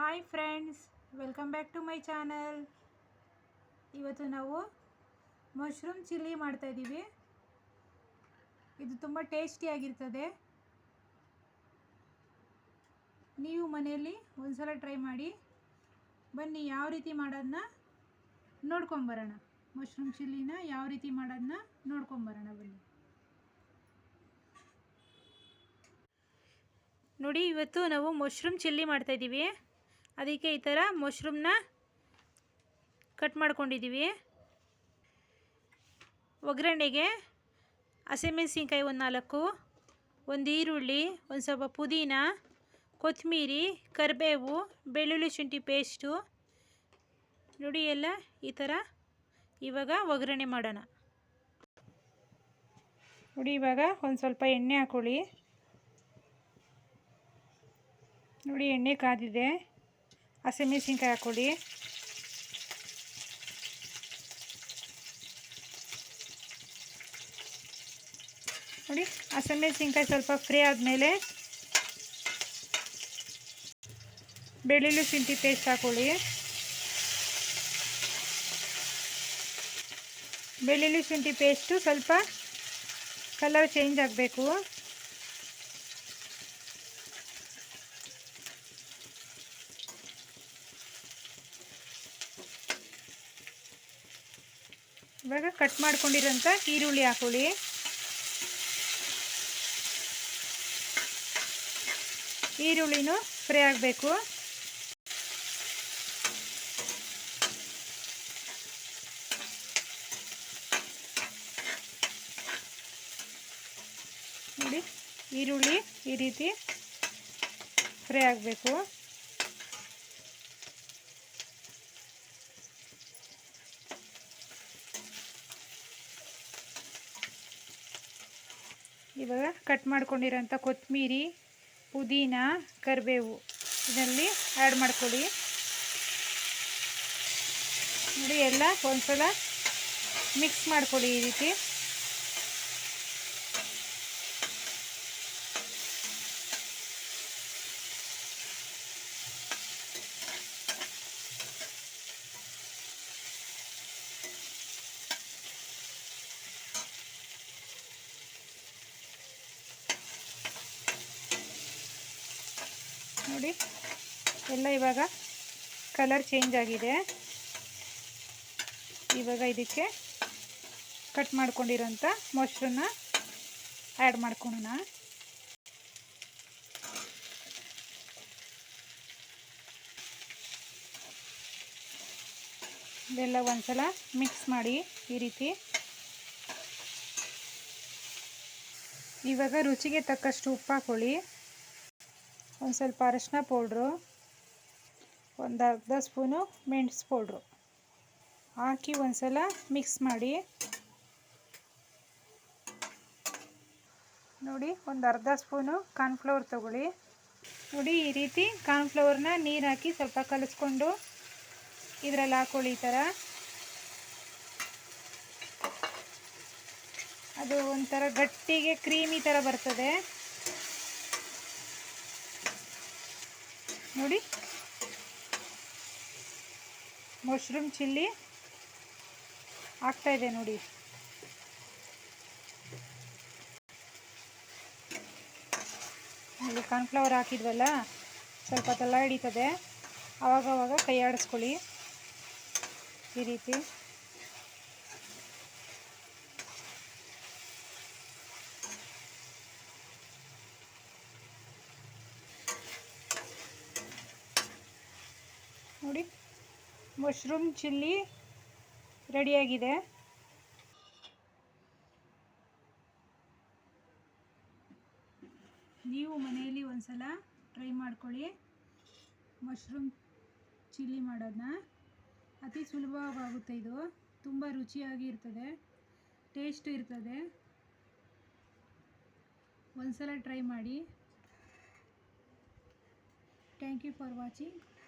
Hi friends welcome back to my channel ಇವತ್ತು ನಾವು mushroom chilli ಮಾಡ್ತಾಯಿದ್ದೀವಿ ಇದು ತುಂಬ ಟೇಸ್ಟಿಯಾಗಿರ್ತದೆ ನೀವು ಮನೆಯಲ್ಲಿ ಒಂದ್ಸಲ ಟ್ರೈ ಮಾಡಿ. ಬನ್ನಿ, ಯಾವ ರೀತಿ ಮಾಡೋದನ್ನ ನೋಡ್ಕೊಂಬರೋಣ ಮಶ್ರೂಮ್ ಚಿಲ್ಲಿನ ಯಾವ ರೀತಿ ಮಾಡೋದನ್ನ ನೋಡ್ಕೊಂಬರೋಣ ಬನ್ನಿ. ನೋಡಿ, ಇವತ್ತು ನಾವು ಮಶ್ರೂಮ್ ಚಿಲ್ಲಿ ಮಾಡ್ತಾಯಿದ್ದೀವಿ ಅದಕ್ಕೆ ಈ ಥರ ಮಶ್ರೂಮ್ನ ಕಟ್ ಮಾಡ್ಕೊಂಡಿದ್ದೀವಿ. ಒಗ್ಗರಣೆಗೆ ಹಸಿಮೆಣಸಿನ್ಕಾಯಿ ಒಂದು ನಾಲ್ಕು, ಒಂದು ಈರುಳ್ಳಿ, ಒಂದು ಸ್ವಲ್ಪ ಪುದೀನ, ಕೊತ್ತಂಬರಿ, ಕರಿಬೇವು, ಬೆಳ್ಳುಳ್ಳಿ ಶುಂಠಿ ಪೇಸ್ಟು ನೋಡಿ ಎಲ್ಲ ಈ ಥರ ಇವಾಗ ಒಗ್ಗರಣೆ ಮಾಡೋಣ. ನೋಡಿ ಇವಾಗ ಒಂದು ಸ್ವಲ್ಪ ಎಣ್ಣೆ ಹಾಕೊಳ್ಳಿ. ನೋಡಿ ಎಣ್ಣೆ ಕಾದಿದೆ. ಹಸಿಮೆಣಸಿನ್ಕಾಯಿ ಹಾಕೊಳ್ಳಿ ನೋಡಿ ಹಸಿಮೆಣಸಿನ್ಕಾಯಿ ಸ್ವಲ್ಪ ಫ್ರೈ ಆದಮೇಲೆ ಬೆಳ್ಳುಳ್ಳಿ ಶುಂಠಿ ಪೇಸ್ಟ್ ಹಾಕೊಳ್ಳಿ ಬೆಳ್ಳುಳ್ಳಿ ಶುಂಠಿ ಪೇಸ್ಟು ಸ್ವಲ್ಪ ಕಲರ್ ಚೇಂಜ್ ಆಗಬೇಕು ಇವಾಗ ಕಟ್ ಮಾಡ್ಕೊಂಡಿರೋಂಥ ಈರುಳ್ಳಿ ಹಾಕೊಳ್ಳಿ. ಈರುಳ್ಳಿನೂ ಫ್ರೈ ಆಗಬೇಕು. ಈರುಳ್ಳಿ ಈ ರೀತಿ ಫ್ರೈ ಆಗಬೇಕು. ಇವಾಗ ಕಟ್ ಮಾಡ್ಕೊಂಡಿರೋಂಥ ಕೊತ್ತಂಬರಿ ಪುದೀನ, ಕರಿಬೇವು ಇದರಲ್ಲಿ ಆ್ಯಡ್ ಮಾಡ್ಕೊಳ್ಳಿ. ನೋಡಿ, ಎಲ್ಲ ಒಂದ್ಸಲ ಮಿಕ್ಸ್ ಮಾಡ್ಕೊಳ್ಳಿ ಈ ರೀತಿ. ನೋಡಿ. ಎಲ್ಲ ಇವಾಗ ಕಲರ್ ಚೇಂಜ್ ಆಗಿದೆ. ಇವಾಗ ಇದಕ್ಕೆ ಕಟ್ ಮಾಡ್ಕೊಂಡಿರೋಂಥ ಮೊಸರನ್ನ ಆ್ಯಡ್ ಮಾಡ್ಕೊಳೋಣ. ಇದೆಲ್ಲ ಒಂದ್ಸಲ ಮಿಕ್ಸ್ ಮಾಡಿ ಈ ರೀತಿ. ಇವಾಗ ರುಚಿಗೆ ತಕ್ಕಷ್ಟು ಉಪ್ಪು ಹಾಕೊಳ್ಳಿ ಒಂದು ಸ್ವಲ್ಪ ಅರಶಿನ ಪೌಡ್ರು, ಒಂದು ಅರ್ಧ ಸ್ಪೂನು ಮೆಣಸು ಪೌಡ್ರು ಹಾಕಿ ಒಂದು ಸಲ ಮಿಕ್ಸ್ ಮಾಡಿ. ನೋಡಿ, ಒಂದು ಅರ್ಧ ಸ್ಪೂನು ಕಾರ್ನ್ಫ್ಲವರ್ ತೊಗೊಳ್ಳಿ. ನೋಡಿ, ಈ ರೀತಿ ಕಾರ್ನ್ಫ್ಲವರ್ನ ನೀರು ಹಾಕಿ ಸ್ವಲ್ಪ ಕಲಿಸ್ಕೊಂಡು ಇದರಲ್ಲಿ ಹಾಕೊಳ್ಳಿ ಈ ಥರ. ಅದು ಒಂಥರ ಗಟ್ಟಿಗೆ ಕ್ರೀಮಿ ಥರ ಬರ್ತದೆ. ನೋಡಿ. ಮಶ್ರೂಮ್ ಚಿಲ್ಲಿ ಆಗ್ತಾ ಇದೆ ನೋಡಿ. ಇಲ್ಲಿ ಕಾರ್ನ್ಫ್ಲವರ್ ಹಾಕಿದ್ವಲ್ಲ, ಸ್ವಲ್ಪ ತಲ್ಲ ಹಿಡಿತದೆ. ಆವಾಗವಾಗ ಕೈ ಆಡಿಸ್ಕೊಳ್ಳಿ. ಈ ರೀತಿ. ನೋಡಿ. ಮಶ್ರೂಮ್ ಚಿಲ್ಲಿ ರೆಡಿಯಾಗಿದೆ. ನೀವು ಮನೆಯಲ್ಲಿ ಒಂದ್ಸಲ ಟ್ರೈ ಮಾಡ್ಕೊಳ್ಳಿ. ಮಶ್ರೂಮ್ ಚಿಲ್ಲಿ ಮಾಡೋದನ್ನ. ಅತಿ ಸುಲಭವಾಗುತ್ತೆ ಇದು. ತುಂಬ ರುಚಿಯಾಗಿ ಇರ್ತದೆ. ಟೇಸ್ಟ್ ಇರ್ತದೆ. ಒಂದ್ಸಲ ಟ್ರೈ ಮಾಡಿ. Thank you for watching.